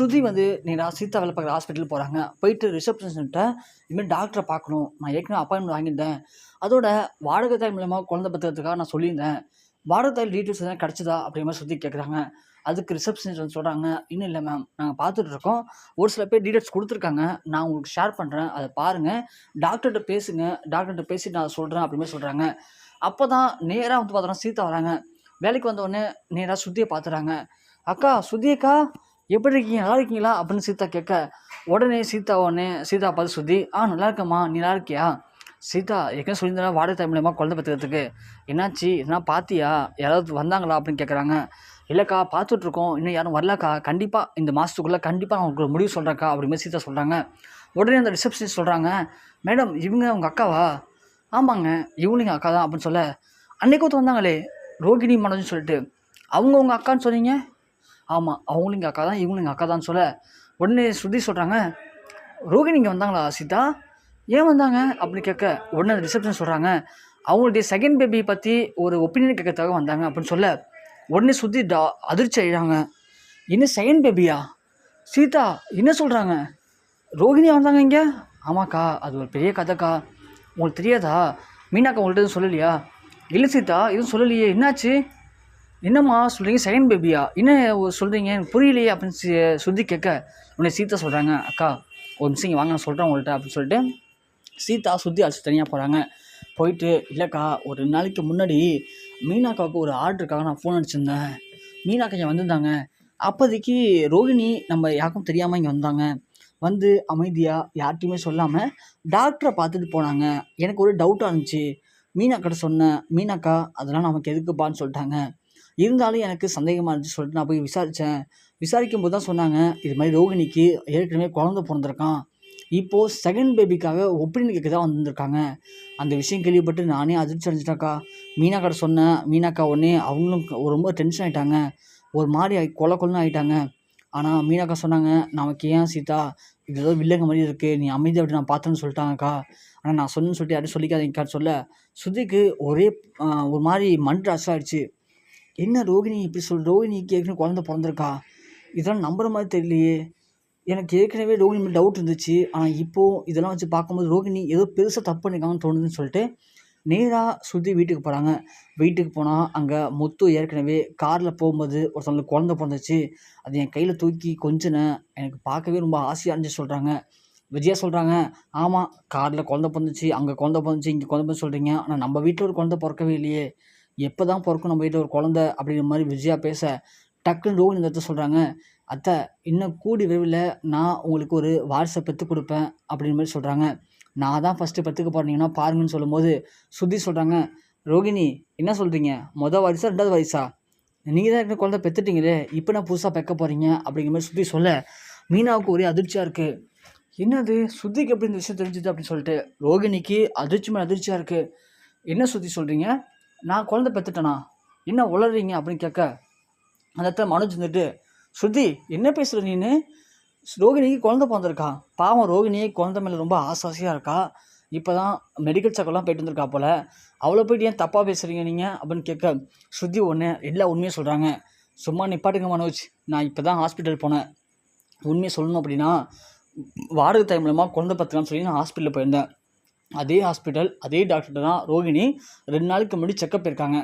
ஸ்ருதி வந்து நேராக சீதா வேலை பார்க்குற ஹாஸ்பிட்டல் போகிறாங்க போயிட்டு ரிசப்ஷன்கிட்ட இதுமாதிரி டாக்டரை பார்க்கணும். நான் ஏற்கனவே அப்பாயின்மெண்ட் வாங்கியிருந்தேன். அதோட வாடகை தாய் மூலமாக குழந்தை பத்திரத்துக்காக நான் சொல்லியிருந்தேன். வாடகை தாய் டீட்டெயில்ஸ் எதாவது கிடச்சிதா? அப்படிங்கிற மாதிரி ஸ்ருதி கேட்குறாங்க அதுக்கு ரிசப்ஷனிஸ்ட் வந்து சொல்கிறாங்க இன்னும் இல்லை மேம் நாங்கள் பார்த்துட்டு இருக்கோம். ஒரு சில பேர் டீட்டெயில்ஸ் கொடுத்துருக்காங்க. நான் உங்களுக்கு ஷேர் பண்ணுறேன் அதை பாருங்கள் டாக்டர்கிட்ட பேசுங்க. டாக்டர்கிட்ட பேசி நான் சொல்கிறேன் அப்படின்னு சொல்கிறாங்க அப்போ தான் நேராக வந்து பார்த்தோன்னா சீதா வராங்க. வேலைக்கு வந்தவொடனே நேராக சுத்தியை பார்த்துறாங்க. அக்கா சுத்தியக்கா எப்படி இருக்கீங்க? நல்லா இருக்கீங்களா? அப்படின்னு சீதா கேட்க உடனே சீதா உடனே சீதா பார்த்து சுத்தி ஆ நல்லா இருக்கம்மா. நீ நல்லா இருக்கியா? சீதா ஏற்கனவே சொல்லியிருந்தா வாடகை தாய் மூலியமாக குழந்தை பத்துக்கிறதுக்கு என்னாச்சு? எதனா பார்த்தியா யாராவது வந்தாங்களா? அப்படின்னு கேட்குறாங்க. இல்லைக்கா பார்த்துட்ருக்கோம். இன்னும் யாரும் வரலக்கா. கண்டிப்பாக இந்த மாதத்துக்குள்ளே கண்டிப்பாக நான் உங்களுக்கு முடிவு சொல்கிறேக்கா அப்படிமாரி சீதா சொல்கிறாங்க உடனே அந்த ரிசப்ஷனிஸ்ட் சொல்கிறாங்க மேடம் இவங்க உங்கள் அக்காவா? ஆமாங்க. இவனுங்க அக்கா தான் அப்படின்னு சொல்ல அன்னைக்கு ஒருத்தர் வந்தாங்களே. ரோகிணி மனோஜ்னு சொல்லிட்டு. அவங்க உங்கள் அக்கான்னு சொன்னீங்க? ஆமாம் அவங்களும் எங்கள் அக்கா தான் இவங்களும் எங்கள் அக்கா தான் சொல்ல. உடனே ஸ்ருதி சொல்கிறாங்க ரோகிணி இங்கே வந்தாங்களா சீதா ஏன் வந்தாங்க? அப்படின்னு கேட்க உடனே ரிசப்ஷன் சொல்கிறாங்க அவங்களுடைய செகண்ட் பேபி பற்றி ஒரு ஒப்பீனியன் கேட்கறதுக்காக வந்தாங்க அப்படின்னு சொல்ல. உடனே சுற்றி டா அதிர்ச்சி ஆயிடுறாங்க. இன்னும் செகண்ட் பேபியா சீதா என்ன சொல்கிறாங்க ரோகிணியா வந்தாங்க இங்கே? ஆமாக்கா அது ஒரு பெரிய கதைக்கா. உங்களுக்கு தெரியாதா? மீனாக்கா உங்கள்கிட்ட எதுவும் சொல்லலையா? இல்லை சீதா எதுவும் சொல்லலையே. என்னாச்சு? என்னம்மா சொல்கிறீங்க செகண்ட் பேபியா? என்ன சொல்கிறீங்க எனக்கு புரியலையே அப்படின்னு சி- சுத்தி கேட்க உடனே சீதா சொல்கிறாங்க அக்கா ஒரு நிமிஷம் இங்கே வாங்க நான் சொல்கிறேன் உங்கள்கிட்ட அப்படின்னு சொல்லிட்டு சீதா சுற்றி அழைச்சி தனியாக போகிறாங்க போயிட்டு இல்லைக்கா ஒரு ரெண்டு நாளைக்கு முன்னாடி மீனாக்காவுக்கு ஒரு ஆர்டருக்காக நான் ஃபோன் அடிச்சிருந்தேன். மீனாக்கா இங்கே வந்திருந்தாங்க. அப்போதைக்கு ரோகிணி நம்ம யாருக்கும் தெரியாமல் இங்கே வந்தாங்க. வந்து அமைதியாக யார்கிட்டையுமே சொல்லாமல் டாக்டரை பார்த்துட்டு போனாங்க. எனக்கு ஒரு டவுட்டாக இருந்துச்சு. மீனாக்கிட்ட சொன்னேன். மீனாக்கா அதெல்லாம் நமக்கு எதுக்குப்பான்னு சொல்லிட்டாங்க. இருந்தாலும் எனக்கு சந்தேகமாக இருந்துச்சு. சொல்லிட்டு நான் போய் விசாரித்தேன் விசாரிக்கும் போது தான் சொன்னாங்க இது மாதிரி ரோகிணிக்கு ஏற்கனவே குழந்தை பிறந்திருக்கான். இப்போது செகண்ட் பேபிக்காக ஒப்பீனியன் கேட்க தான் வந்திருக்காங்க. அந்த விஷயம் கேள்விப்பட்டு நானே அதிர்ச்சி அடைஞ்சிட்டாக்கா மீனாக்கிட்ட சொன்னேன். மீனாக்கா உடனே அவங்களும் ரொம்ப டென்ஷன் ஆகிட்டாங்க ஒரு மாதிரி ஆகி கொலை கொலன்னு ஆகிட்டாங்க ஆனால் மீனாக்கா சொன்னாங்க நமக்கு ஏன் சீதா இது ஏதோ வில்லங்க மாதிரி இருக்குது நீ அமைதியாக அப்படி நான் பார்த்தேன்னு சொல்லிட்டாங்கக்கா. ஆனால் நான் சொன்னேன்னு சொல்லிட்டு யாரும் சொல்லிக்காதீங்கக்கா சொல்ல சுதிக்கு ஒரே ஒரு மாதிரி மண்டு ஆயிடுச்சு என்ன ரோகிணி இப்படி சொல் ரோகிணிக்கு ஏற்கனவே குழந்த பிறந்திருக்கா? இதெல்லாம் நம்புகிற மாதிரி தெரியலையே. எனக்கு ஏற்கனவே ரோகிணி மேலே டவுட் இருந்துச்சு. ஆனால் இப்போது இதெல்லாம் வச்சு பார்க்கும்போது ரோகிணி ஏதோ பெருசாக தப்பு பண்ணிருக்காங்கன்னு தோணுதுன்னு சொல்லிட்டு நேராக சுற்றி வீட்டுக்கு போகிறாங்க வீட்டுக்கு போனால் அங்கே முத்து ஏற்கனவே காரில் போகும்போது ஒருத்தவங்களுக்கு குழந்த பிறந்துச்சு. அது என் கையில் தூக்கி கொஞ்சினேன். எனக்கு பார்க்கவே ரொம்ப ஆசையாக இருந்துச்சு சொல்கிறாங்க விஜயா சொல்கிறாங்க ஆமாம் காரில் குழந்த பிறந்துச்சு அங்கே குழந்த பிறந்துச்சு இங்கே குழந்த பிறந்து சொல்கிறீங்க ஆனால் நம்ம வீட்டில் ஒரு குழந்த பிறக்கவே இல்லையே. எப்போ தான் பிறக்கும் நம்ம வீட்டில் ஒரு குழந்த அப்படிங்கிற மாதிரி விஜயா பேச டக்குன்னு ரோஹினி இந்த சொல்கிறாங்க அத்தை இன்னும் கூடி விரைவில் நான் உங்களுக்கு ஒரு வாரிசை பெற்றுக் கொடுப்பேன் அப்படின்ற மாதிரி சொல்கிறாங்க நான் தான் ஃபஸ்ட்டு பெற்றுக்க போகிறீங்கன்னா பாருங்கன்னு சொல்லும்போது சுத்தி சொல்கிறாங்க ரோகிணி என்ன சொல்கிறீங்க மொதல் வாரிசா ரெண்டாவது வாரிசா? நீங்கள் தான் ஏற்கனவே குழந்தை பெற்றுட்டீங்களே இப்போ நான் புதுசாக பெக்க போகிறீங்க அப்படிங்கிற மாதிரி சுற்றி சொல்ல மீனாவுக்கு ஒரே அதிர்ச்சியாக இருக்குது என்னது? சுத்திக்கு எப்படி இந்த விஷயம் தெரிஞ்சுது? அப்படின்னு சொல்லிட்டு ரோகிணிக்கு அதிர்ச்சி மேலே அதிர்ச்சியாக இருக்குது என்ன சுற்றி சொல்கிறீங்க நான் குழந்தை பெற்றுட்டேனா? என்ன உளறீங்க அப்படின்னு கேட்க அந்த இடத்துல மனோஜ் வந்துட்டு ஸ்ருதி என்ன பேசுகிற நீனு? ரோகிணிக்கு குழந்தை பிறந்திருக்கா? பாவம் ரோகிணியே குழந்தை மேலே ரொம்ப ஆசாசியாக இருக்கா? இப்போ தான் மெடிக்கல் செக்கப்லாம் போயிட்டு வந்திருக்கா போல். அவ்வளோ போயிட்டு ஏன் தப்பாக பேசுகிறீங்க நீங்கள் அப்படின்னு கேட்க ஸ்ருதி ஒன்று எல்லா உண்மையும் சொல்கிறாங்க சும்மா நிப்பாட்டுங்க மனோஜ். நான் இப்போ தான் ஹாஸ்பிட்டல் போனேன். உண்மையை சொல்லணும் அப்படின்னா வாடகை டைம் மூலமாக குழந்தை பத்திரம்னு சொல்லி நான் ஹாஸ்பிட்டலில் போயிருந்தேன். அதே ஹாஸ்பிட்டல் அதே டாக்டர் தான் ரோகிணி ரெண்டு நாளுக்கு முன்னாடி செக்கப் போயிருக்காங்க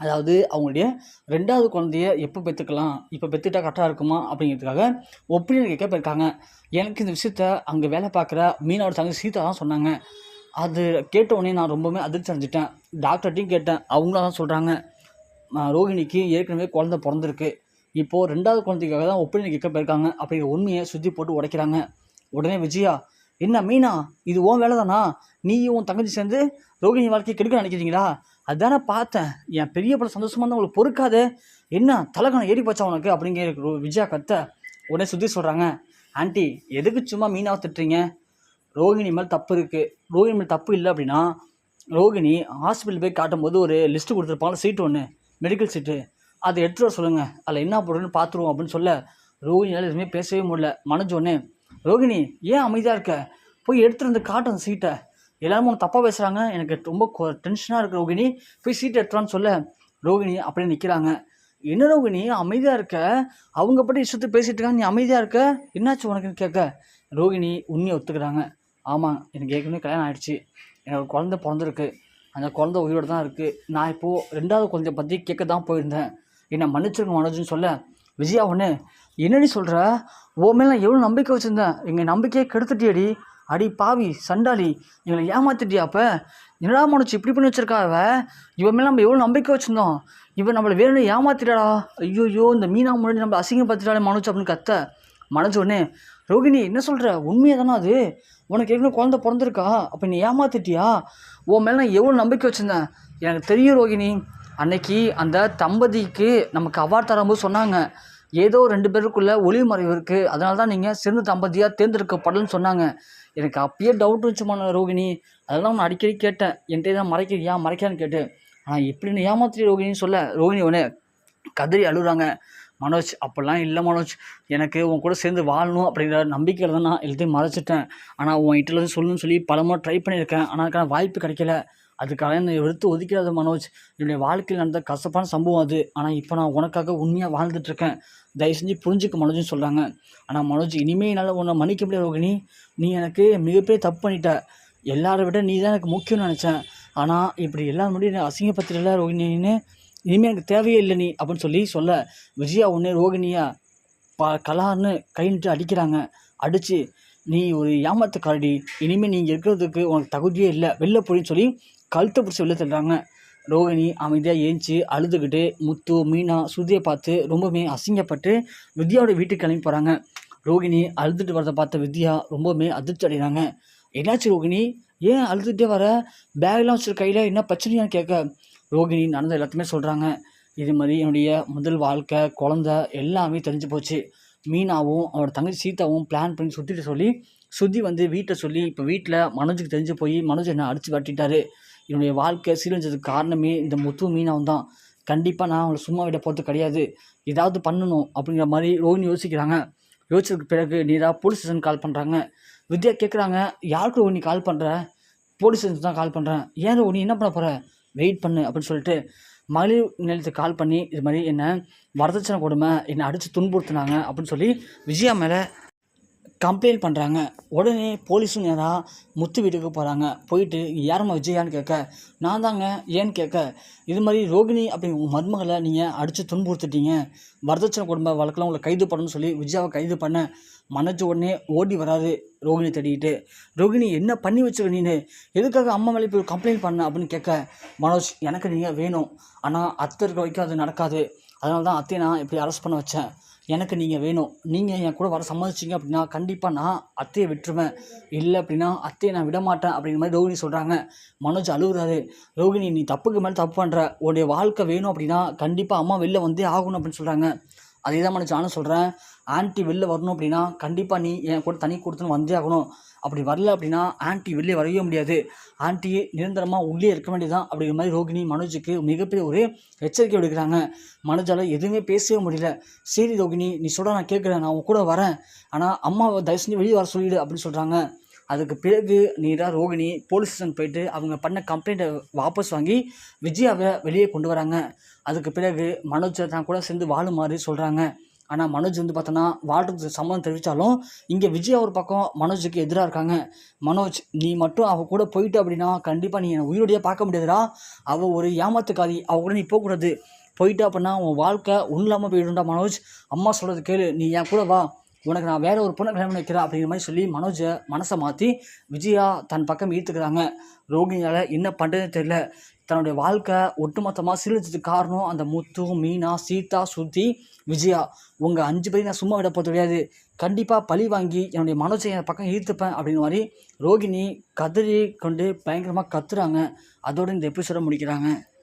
அதாவது அவங்களுடைய ரெண்டாவது குழந்தைய எப்போ பெற்றுக்கலாம் இப்போ பெற்றுட்டா கரெக்டாக இருக்குமா அப்படிங்கிறதுக்காக ஒப்பீனியன் கேட்க போயிருக்காங்க. எனக்கு இந்த விஷயத்த அங்கே வேலை பார்க்குற மீனோட தங்கி சீதா தான் சொன்னாங்க. அது கேட்டவுடனே நான் ரொம்பவுமே அதிர்ச்சி அடைஞ்சிட்டேன். டாக்டர்கிட்டையும் கேட்டேன். அவங்களும் தான் சொல்கிறாங்க ரோகிணிக்கு ஏற்கனவே குழந்த பிறந்திருக்கு. இப்போது ரெண்டாவது குழந்தைக்காக தான் ஒப்பீனியன் கேட்க போயிருக்காங்க. அப்படிங்கிற உண்மையை சுற்றி போட்டு உடைக்கிறாங்க. உடனே விஜயா என்ன மீனா இது உன் வேலை தானா நீயும் உன் தங்கச்சி சேர்ந்து ரோகிணி வாழ்க்கையை கெடுக்க நினைக்கிறீங்களா? அதானே பார்த்தேன். என் பெரிய படம் சந்தோஷமாக இருந்தால் உங்களுக்கு பொறுக்காது. என்ன தலகணம் ஏறி போச்சா உனக்கு? அப்படிங்கிற விஜயா கத்த உடனே சுற்றி சொல்கிறாங்க ஆண்டி எதுக்கு சும்மா மீனாவை திட்டுறீங்க? ரோகிணி மேலே தப்பு இருக்குது ரோகிணி மேலே தப்பு இல்லை அப்படின்னா ரோகிணி ஹாஸ்பிட்டல் போய் காட்டும்போது ஒரு லிஸ்ட்டு கொடுத்துருப்பாங்க. சீட்டு ஒன்று மெடிக்கல் சீட்டு அதை எடுத்துகிட்டு வர சொல்லுங்கள் அதில் என்ன போடுறதுன்னு பார்த்துருவோம் அப்படின்னு சொல்ல ரோகிணியால் எதுவுமே பேசவே முடியல. மனோஜ் ஒன்று ரோகிணி ஏன் அமைதியாக இருக்க? போய் எடுத்துகிட்டு வந்து காட்டு அந்த சீட்டை. எல்லாரும் உன்னை தப்பாக பேசுகிறாங்க எனக்கு ரொம்ப டென்ஷனாக இருக்கு ரோகிணி. போய் சீட் எடுத்துறான்னு சொல்ல. ரோகிணி அப்படியே நிற்கிறாங்க என்ன ரோகிணி அமைதியாக இருக்க? அவங்க பற்றி இஷ்டத்தை பேசிகிட்டு இருக்காங்க. நீ அமைதியாக இருக்க? என்னாச்சு உனக்குன்னு கேட்க. ரோகிணி உண்மையை ஒத்துக்கிறாங்க. ஆமாம் எனக்கு ஏற்கனவே கல்யாணம் ஆகிடுச்சு எனக்கு குழந்த பிறந்திருக்கு. அந்த குழந்த உயிரோடு தான் இருக்குது நான் இப்போது ரெண்டாவது குழந்தைய பற்றி கேட்க தான் போயிருந்தேன். என்னை மன்னிச்சிருக்க மனோஜ்னு சொல்ல. விஜயா ஒன்று என்னடி சொல்கிற உன் மேலே நான் எவ்வளோ நம்பிக்கை வச்சுருந்தேன். எங்கள் நம்பிக்கையை கெடுத்துட்டியடி. அடி பாவி சண்டாளி. எங்களை ஏமாத்திட்டியா அப்போ? என்னடா மனோஜ் இப்படி பண்ணி வச்சிருக்கா அவ? இவன் மேலே நம்ம எவ்வளோ நம்பிக்கை வச்சுருந்தோம். இவன் நம்மளை வேணும்னு ஏமாத்திட்டாடா? ஐயோ இந்த மீனா முன்னாடி நம்ம பார்த்துட்டாலே மனுஷா அப்படின்னு கத்த. மனோஜ் ரோகிணி என்ன சொல்கிற உண்மையாக தானே அது? உனக்கு ஏற்கனவே குழந்த பிறந்திருக்கா? அப்போ நீ ஏமாத்திட்டியா? உன் மேலே நான் எவ்வளோ நம்பிக்கை வச்சுருந்தேன். எனக்கு தெரியும் ரோகிணி. அன்னைக்கு அந்த தம்பதிக்கு நமக்கு அவார்ட் தரும்போது சொன்னாங்க. ஏதோ ரெண்டு பேருக்குள்ள ஒளிவு மறைவு இருக்குது அதனால தான் நீங்கள் சிறந்த தம்பதியாக தேர்ந்தெடுக்கப்படலன்னு சொன்னாங்க. எனக்கு அப்பயே டவுட் இருந்துச்சுமான ரோகிணி. அதெல்லாம் நான் அடிக்கடி கேட்டேன். என்கிட்ட தான் மறைக்கிறியா மறைக்கான்னு கேட்டு ஆனால் எப்படி ஏமாத்திரி ரோகிணின்னு சொல்ல ரோகிணி உடனே கதறி அழுகுறாங்க. மனோஜ் அப்படிலாம் இல்லை மனோஜ். எனக்கு உன் கூட சேர்ந்து வாழணும் அப்படிங்கிற நம்பிக்கையில் தான் நான் எல்லாத்தையும் மறைச்சிட்டேன். ஆனால் உன் இருந்து சொல்லணும்னு சொல்லி பல ட்ரை பண்ணியிருக்கேன். ஆனால் அதுக்கான வாய்ப்பு கிடைக்கல. அதுக்காக என்னை எடுத்து ஒதுக்கிறாத மனோஜ். என்னுடைய வாழ்க்கையில் நடந்த கசப்பான சம்பவம் அது. ஆனால் இப்போ நான் உனக்காக உண்மையாக வாழ்ந்துட்டுருக்கேன் தயவு செஞ்சு புரிஞ்சுக்க மனோஜ்னு சொல்கிறாங்க ஆனால் மனோஜ் இனிமே என்னால் உன்னை மன்னிக்க முடியாது ரோகிணி. நீ எனக்கு மிகப்பெரிய தப்பு பண்ணிட்ட. எல்லாரை விட நீ தான் எனக்கு முக்கியம்னு நினச்சேன். ஆனால் இப்படி எல்லாரும் முடியும் என்னை அசிங்கப்படுத்துறல ரோகிணின்னு இனிமேல் எனக்கு தேவையே இல்லை நீ அப்படின்னு சொல்லி சொல்ல விஜயா ஒன்று ரோகிணியா? பா கலார்னு கை நிட்டு அடிக்கிறாங்க. அடித்து நீ ஒரு ஏமாத்துக்காரடி. இனிமேல் நீங்கள் இருக்கிறதுக்கு உனக்கு தகுதியே இல்லை. வெளில போடின்னு சொல்லி கழுத்தை பிடிச்சி வெளில தள்ளுறாங்க. ரோகிணி அமைதியாக ஏஞ்சி அழுதுகிட்டு முத்து மீனா சுதியை பார்த்து ரொம்பவுமே அசிங்கப்பட்டு வித்யாவோட வீட்டுக்கு கிளம்பி போகிறாங்க ரோகிணி அழுதுட்டு வரதை பார்த்த வித்யா ரொம்பவுமே அதிர்ச்சி அடைகிறாங்க. என்னாச்சு ரோகிணி ஏன் அழுதுகிட்டே வர? பேக்லாம் வச்சிருக்க கையில் என்ன பிரச்சனையான்னு கேட்க. ரோகிணி நடந்த எல்லாத்தையுமே சொல்கிறாங்க இது மாதிரி என்னுடைய முதல் வாழ்க்கை குழந்த எல்லாமே தெரிஞ்சு போச்சு. மீனாவும் அவரோட தங்கச்சி சீதாவும் பிளான் பண்ணி சுற்றிட்டு சொல்லி சுதி வந்து வீட்டை சொல்லி இப்போ வீட்டில் மனோஜுக்கு தெரிஞ்சு போய் மனோஜ் என்னை அடித்து வரட்டிட்டாரு. என்னுடைய வாழ்க்கை சீரழிஞ்சதுக்கு காரணமே இந்த முத்து மீனவன் தான். கண்டிப்பாக நான் அவங்கள சும்மா விட போகிறது கிடையாது. ஏதாவது பண்ணணும் அப்படிங்கிற மாதிரி ரோஹினி யோசிக்கிறாங்க. யோசிச்சதுக்கு பிறகு நீராக போலீஸ் ஸ்டேஷன் கால் பண்ணுறாங்க வித்யா கேட்குறாங்க யாருக்கு ரோஹினி கால் பண்ணுற போலீஸ் ஸ்டேஷன் தான் கால் பண்ணுறேன் ஏன் ரோஹினி என்ன பண்ண போகிற வெயிட் பண்ணு அப்படின்னு சொல்லிட்டு மகளிர் நிலையத்துக்கு கால் பண்ணி இது மாதிரி என்ன வரதட்சணை கொடுமை என்னை அடித்து துன்புறுத்துனாங்க அப்படின்னு சொல்லி விஜயா மேலே கம்ப்ளைண்ட் பண்ணுறாங்க உடனே போலீஸும் நேராக முத்து வீட்டுக்கு போகிறாங்க போயிட்டு யாரம்மா விஜயான்னு கேட்க? நான் தாங்க ஏன்னு கேட்க? இது மாதிரி ரோகிணி அப்படி உங்கள் மருமகளை நீங்கள் அடித்து துன்புறுத்துட்டீங்க. வரதட்சணை குடும்ப வழக்கில் உங்களை கைது பண்ணணும்னு சொல்லி விஜயாவை கைது பண்ண மனோஜ் உடனே ஓடி வராது ரோகிணி தேடிக்கிட்டு. ரோகிணி என்ன பண்ணி வச்சுக்க நீனு? எதுக்காக அம்மா மேலே போய் கம்ப்ளைண்ட் பண்ண? அப்படின்னு கேட்க மனோஜ் எனக்கு நீங்கள் வேணும். ஆனால் அத்தை இருக்க வரைக்கும் அது நடக்காது. அதனால தான் அத்தையை நான் இப்படி அரெஸ்ட் பண்ண வச்சேன். எனக்கு நீங்கள் வேணும். நீங்கள் என் கூட வர சம்மதிச்சிங்க அப்படின்னா கண்டிப்பாக நான் அத்தையை விட்டுருவேன். இல்லை அப்படின்னா அத்தையை நான் விட மாட்டேன் அப்படிங்கிற மாதிரி ரோகிணி சொல்கிறாங்க மனோஜ் அழுகுறாரு. ரோகிணி நீ தப்புக்கு மேலே தப்பு பண்ணுற உன்னுடைய வாழ்க்கை வேணும் அப்படின்னா கண்டிப்பாக அம்மா வெளில வந்தே ஆகணும் அப்படின்னு சொல்கிறாங்க அதே தான் மனோஜ் நானும் சொல்கிறேன் ஆன்ட்டி வெளில வரணும் அப்படின்னா கண்டிப்பாக நீ என் கூட தனி கொடுத்துன்னு வந்தே ஆகணும். அப்படி வரல அப்படின்னா ஆன்ட்டி வெளியே வரவே முடியாது. ஆன்ட்டி நிரந்தரமாக உள்ளே இருக்க வேண்டியதான் அப்படிங்கிற மாதிரி ரோகிணி மனோஜுக்கு மிகப்பெரிய ஒரு எச்சரிக்கை விடுக்கிறாங்க. மனோஜால் எதுவுமே பேசவே முடியல. சரி ரோகிணி நீ சொல்ல நான் கேட்குறேன் நான் உன் கூட வரேன். ஆனால் அம்மாவை தயவு செஞ்சு வெளியே வர சொல்லிடு அப்படின்னு சொல்கிறாங்க அதுக்கு பிறகு நீரா ரோகிணி போலீஸ் ஸ்டேஷன் போயிட்டு அவங்க பண்ண கம்ப்ளைண்ட்டை வாபஸ் வாங்கி விஜயாவை வெளியே கொண்டு வராங்க. அதுக்கு பிறகு மனோஜை தான் கூட சேர்ந்து வாழுமாறு சொல்கிறாங்க ஆனால் மனோஜ் வந்து பார்த்தோன்னா வாழ்றதுக்கு சம்மதம் தெரிவித்தாலும் இங்கே விஜயா ஒரு பக்கம் மனோஜுக்கு எதிராக இருக்காங்க. மனோஜ் நீ மட்டும் அவள் கூட போயிட்டு அப்படின்னா கண்டிப்பாக நீ என்னை உயிரோடையே பார்க்க முடியாதுடா. அவள் ஒரு ஏமாத்துக்காரி. அவள் கூட நீ போகக்கூடாது. போயிட்டு அப்படின்னா உன் வாழ்க்கை ஒன்றும் இல்லாமல் போயிடும்டா மனோஜ். அம்மா சொல்கிறது கேளு. நீ என் கூட வா. உனக்கு நான் வேற ஒரு பொண்ணை கல்யாணம் வைக்கிறேன் அப்படிங்கிற மாதிரி சொல்லி மனோஜை மனசை மாற்றி விஜயா தன் பக்கம் ஈர்த்துக்கிறாங்க ரோகிணியால் என்ன பண்ணுறதுன்னு தெரியல. தன்னுடைய வாழ்க்கை ஒட்டுமொத்தமாக சீரழிச்சதுக்கு காரணம் அந்த முத்து மீனா சீதா சுத்தி விஜயா. உங்கள் அஞ்சு பேரையும் நான் சும்மா விட போகிறது கிடையாது. கண்டிப்பாக பழி வாங்கி என்னுடைய மனோஜை என் பக்கம் ஈர்த்துப்பேன் அப்படிங்கிற மாதிரி ரோகிணி கதறி கொண்டு பயங்கரமாக கத்துறாங்க. அதோடு இந்த எபிசோட முடிக்கிறாங்க.